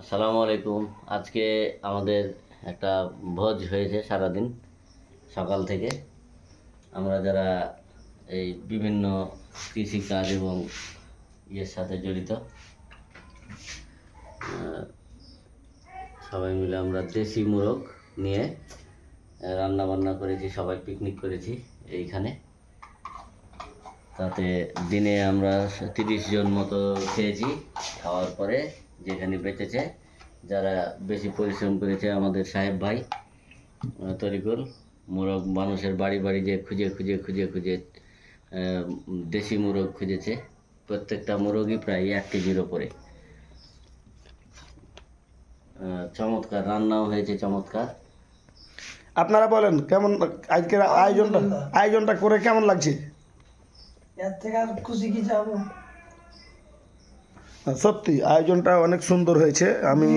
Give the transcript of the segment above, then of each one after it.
আসসালামু আলাইকুম। আজকে আমাদের একটা ভোজ হয়েছে সারাদিন, সকাল থেকে। আমরা যারা এই বিভিন্ন কৃষিকাজ এবং ইয়ের সাথে জড়িত সবাই মিলে আমরা দেশি মোরগ নিয়ে রান্না বান্না করেছি, সবাই পিকনিক করেছি এইখানে। তাতে দিনে আমরা তিরিশ জন মতো খেয়েছি, খাওয়ার পরে যেখানে বেঁচেছে যারা বেশি পরিশ্রম করেছে আমাদের সাহেব ভাই তরিকুল মোরগ মানুষের বাড়ি বাড়ি যে খুঁজে খুঁজে খুঁজে খুঁজে দেশি মোরগ খুঁজেছে প্রত্যেকটা মোরগই প্রায় এক কেজির ওপরে। চমৎকার রান্নাও হয়েছে চমৎকার। আপনারা বলেন কেমন আজকের আয়োজনটা আয়োজনটা করে কেমন লাগছে? এর থেকে আর খুশি কি যাব সত্যি আয়োজনটা অনেক সুন্দর হয়েছে। আমি।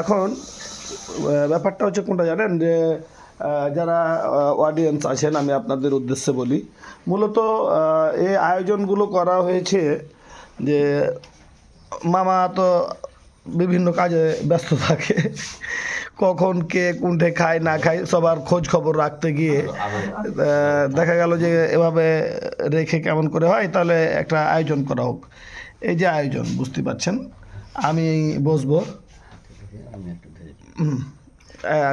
এখন ব্যাপারটা হচ্ছে কোনটা জানেন যে যারা অডিয়েন্স আছেন আমি আপনাদের উদ্দেশ্যে বলি। মূলত এই আয়োজনগুলো করা হয়েছে যে মামা তো বিভিন্ন কাজে ব্যস্ত থাকে। কখন কে কোনটে খায় না খায় সবার খোঁজ খবর রাখতে গিয়ে দেখা গেল যে এভাবে রেখে কেমন করে হয় তাহলে একটা আয়োজন করা হোক। এই যে আয়োজন বুঝতে পারছেন? আমি বসবো।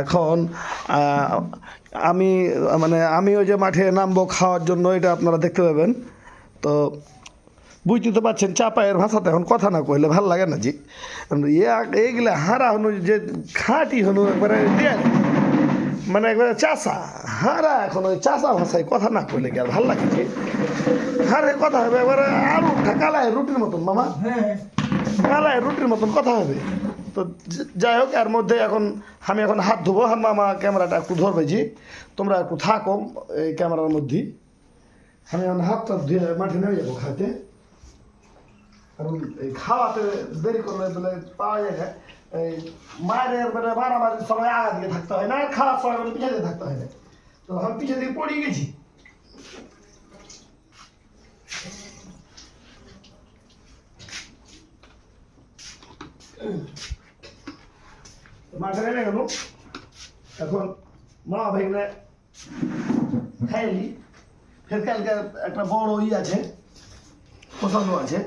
এখন আমি মানে আমিও যে মাঠে নামবো খাওয়ার জন্য এটা আপনারা দেখতে পাবেন। তো বুঝতে তো পারছেন চাপায়ের ভাষাতে এখন কথা না কইলে ভালো লাগে না জি। ইয়ে এইগুলা হারা হনু যে খাঁটি হনু একবারে মানে একবারে চাষা, হারা এখন ওই চাষা ভাষায় কথা না কইলে কি আর ভালো লাগে হারে কথা হবে এবারে আলু কালায় রুটির মতন মামা। মেলায় রুটির মতন কথা হবে। তো যাই হোক, এর মধ্যে এখন আমি এখন হাত ধোবো হাত মামা ক্যামেরাটা একটু ধরবে জি। তোমরা একটু থাকো এই ক্যামেরার মধ্যে আমি এখন হাতটা ধুয়ে মাঠে নেমে যাব খাইতে। কারণ খাওয়াতে দেরি করলে বলে পাওয়া যায় না। এই মায়ের মানে মারামারির সময় আগা দিয়ে থাকতে হয় না খাওয়ার সময় মানে পিছিয়ে দিয়ে থাকতে হয় না। তো আমি পিছিয়ে দিয়ে পড়ে গেছি। মাঠে নেমে গেল। এখন মা ভাইনে খাইলি ফের কালকে একটা বড় ই আছে পছন্দ আছে।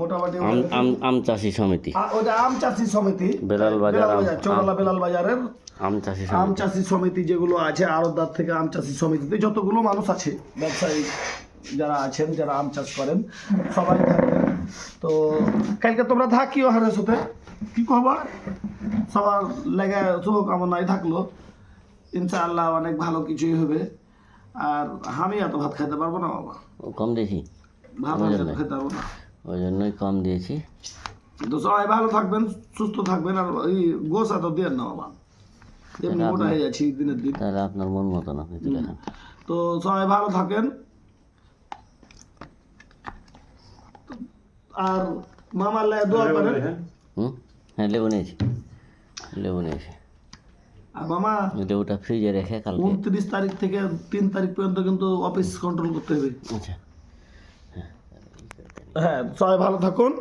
মোটামুটি আম আম চাষি সমিতি। ওটা আম চাষি সমিতি। বেলাল বাজার চৌরালা বেলাল বাজারের আম চাষি আম চাষি সমিতি যেগুলো আছে আড়তদার থেকে আম চাষি সমিতিতে যতগুলো মানুষ আছে ব্যবসায়ী যারা আছেন যারা আম চাষ করেন সবাই থাকবেন তো কালকে তোমরা থাকিও হারের সাথে। কি কবা সবার লেগে শুভকামনায় থাকল। ইনশাআল্লাহ অনেক ভালো কিছুই হবে। আর আমি এত ভাত খাইতে পারব না বাবা। ও কম দেখি। ভাত খেতে পারব না। ওই জন্যই কম দিয়েছি। তো সবাই ভালো থাকবেন সুস্থ থাকবেন আর এই গোসা তো দেন না বাবা। এমনি মোটা হয়ে যাচ্ছি দিনের দিন। তাহলে আপনার মন মতন আপনি তো সবাই ভালো থাকেন। আর মামার লাই দোয়া করেন। হুম? হ্যাঁ লেবু নিয়েছি। লেবু নিয়েছি। আর মামা লেবুটা ফ্রিজে রেখে কালকে উনত্রিশ তারিখ থেকে তিন তারিখ পর্যন্ত কিন্তু অফিস কন্ট্রোল করতে হবে। আচ্ছা। হ্যাঁ সবাই ভালো থাকুন।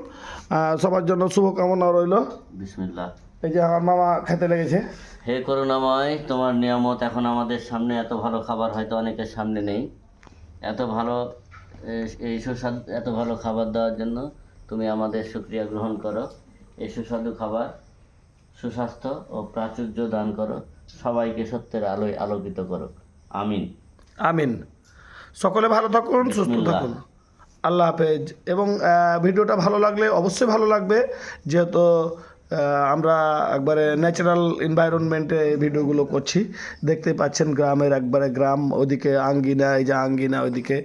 সবার জন্য শুভকামনা রইল। বিসমিল্লাহ। এই যে আমার মামা খেতে লেগেছে। হে করুণাময় তোমার নিয়ামত এখন আমাদের সামনে এত ভালো খাবার হয়তো অনেকের সামনে নেই। এত ভালো এই সুস্বাদু এত ভালো খাবার দেওয়ার জন্য তুমি আমাদের সুক্রিয়া গ্রহণ করো। এই সুস্বাদু খাবার সুস্বাস্থ্য ও প্রাচুর্য দান করো। সবাইকে সত্যের আলোয় আলোকিত করো। আমিন। আমিন। সকলে ভালো থাকুন সুস্থ থাকুন। আল্লাহ হাফেজ। এবং ভিডিওটা ভালো লাগলে অবশ্যই ভালো লাগবে। যেহেতু আমরা একবারে ন্যাচারাল এনভায়রনমেন্টে ভিডিওগুলো করছি। দেখতে পাচ্ছেন গ্রামের একবারে গ্রাম, ওদিকে আঙ্গিনা, এই যে আঙ্গিনা ওইদিকে।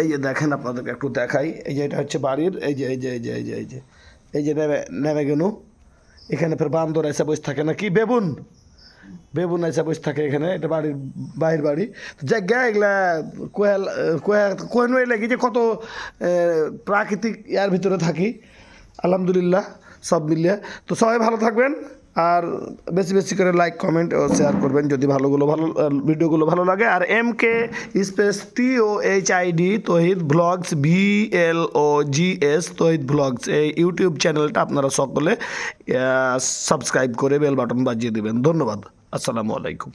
এই যে দেখেন আপনাদেরকে একটু দেখাই। এই যে এটা হচ্ছে বাড়ির, এই যে এই যে এই যে এই যে এই যে। এই যে নেমে নেমে গেনু। এখানে ফের বান্দর এসে বসে থাকে না কি বেবুন। বেবুন এসে বসে থাকে এখানে, এটা বাড়ির বাইরের বাড়ি। জায়গা এগুলা কোয়াল কোয়েন লাগি যে কত প্রাকৃতিক ইয়ার ভিতরে থাকি। আলহামদুলিল্লাহ, সব মিলিয়ে। তো সবাই ভালো থাকবেন, আর বেশি বেশি করে লাইক কমেন্ট ও শেয়ার করবেন যদি ভালোগুলো ভালো, ভিডিওগুলো ভালো লাগে। আর M K space T O H I D Tohid vlogs V L O G S Tohid vlogs এই ইউটিউব চ্যানেলটা আপনারা সকলে সাবস্ক্রাইব করে বেল বাটন বাজিয়ে দেবেন। ধন্যবাদ। আসসালামু আলাইকুম।